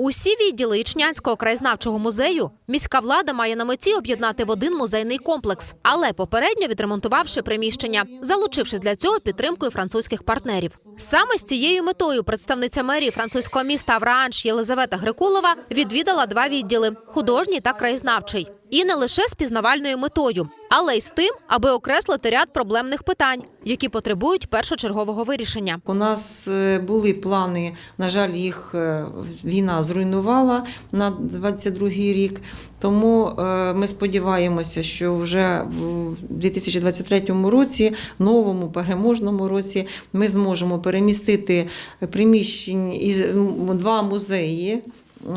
Усі відділи Ічнянського краєзнавчого музею міська влада має на меті об'єднати в один музейний комплекс, але попередньо відремонтувавши приміщення, залучившись для цього підтримкою французьких партнерів. Саме з цією метою представниця мерії французького міста Авраанш Єлизавета Грикулова відвідала два відділи художній та краєзнавчий. І не лише з пізнавальною метою, але й з тим, аби окреслити ряд проблемних питань, які потребують першочергового вирішення. У нас е, були плани, на жаль, їх е, війна зруйнувала на 22-й рік. Тому е, ми сподіваємося, що вже в 2023 році, новому переможному році, ми зможемо перемістити приміщення два музеї.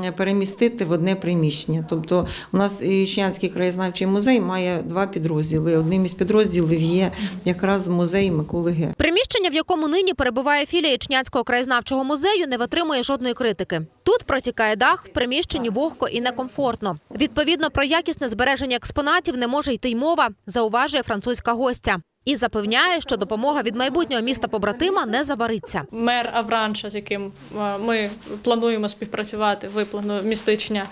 Е, Перемістити в одне приміщення. Тобто у нас Іщанський краєзнавчий музей має два підрозділи. Одним із підрозділів є якраз музей Миколи Ге. Приміщення, в якому нині перебуває філія Ічнянського краєзнавчого музею, не витримує жодної критики. Тут протікає дах, в приміщенні вогко і некомфортно. Відповідно, про якісне збереження експонатів не може йти й мова, зауважує французька гостя. І запевняє, що допомога від майбутнього міста побратима не забариться. мер Авранша, з яким е, ми плануємо співпрацювати, виплану містичня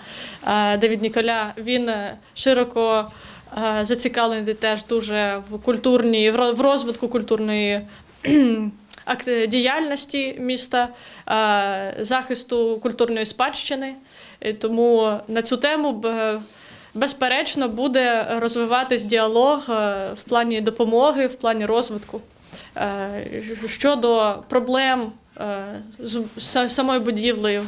е, Давід Ніколя, він е, широко зацікавлений теж дуже в культурній, в розвитку культурної. Діяльності міста, захисту культурної спадщини. Тому на цю тему безперечно буде розвиватись діалог е, в плані допомоги, в плані розвитку. Е, Щодо проблем е, з самою будівлею,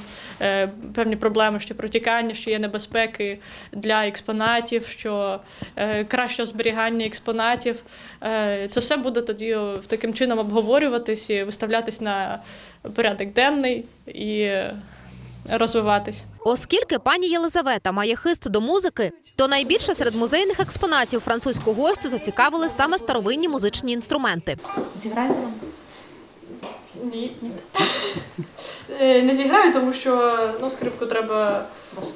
певні проблеми, що протікання, що є небезпеки для експонатів, що е, кращого зберігання експонатів. Це все буде тоді таким чином обговорюватись і виставлятись на порядок денний і розвиватись. Оскільки пані Єлизавета має хист до музики, то найбільше серед музейних експонатів французьку гостю зацікавили саме старовинні музичні інструменти. Зіграєте нам? Ні, ні. Е, Не зіграю, тому що ну, скрипку треба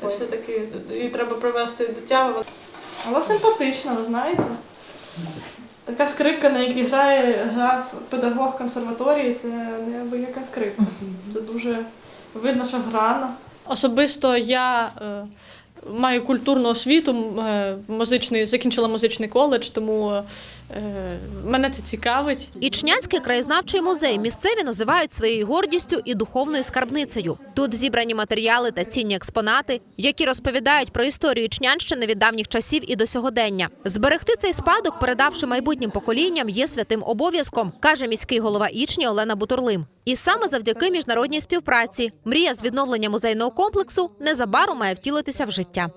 все-таки і треба привести до тями. Вона симпатична, ви знаєте. Така скрипка, на якій грає грав педагог консерваторії, це не яка скрипка. Це дуже видно, що грана. Особисто я е, маю культурну освіту, е, музичний, закінчила музичний коледж, тому е, мене це цікавить. Ічнянський краєзнавчий музей місцеві називають своєю гордістю і духовною скарбницею. Тут зібрані матеріали та цінні експонати, які розповідають про історію Ічнянщини від давніх часів і до сьогодення. Зберегти цей спадок, передавши майбутнім поколінням, є святим обов'язком, каже міський голова Ічні Олена Бутурлим. І саме завдяки міжнародній співпраці мрія з відновлення музейного комплексу незабаром має втілитися в життя.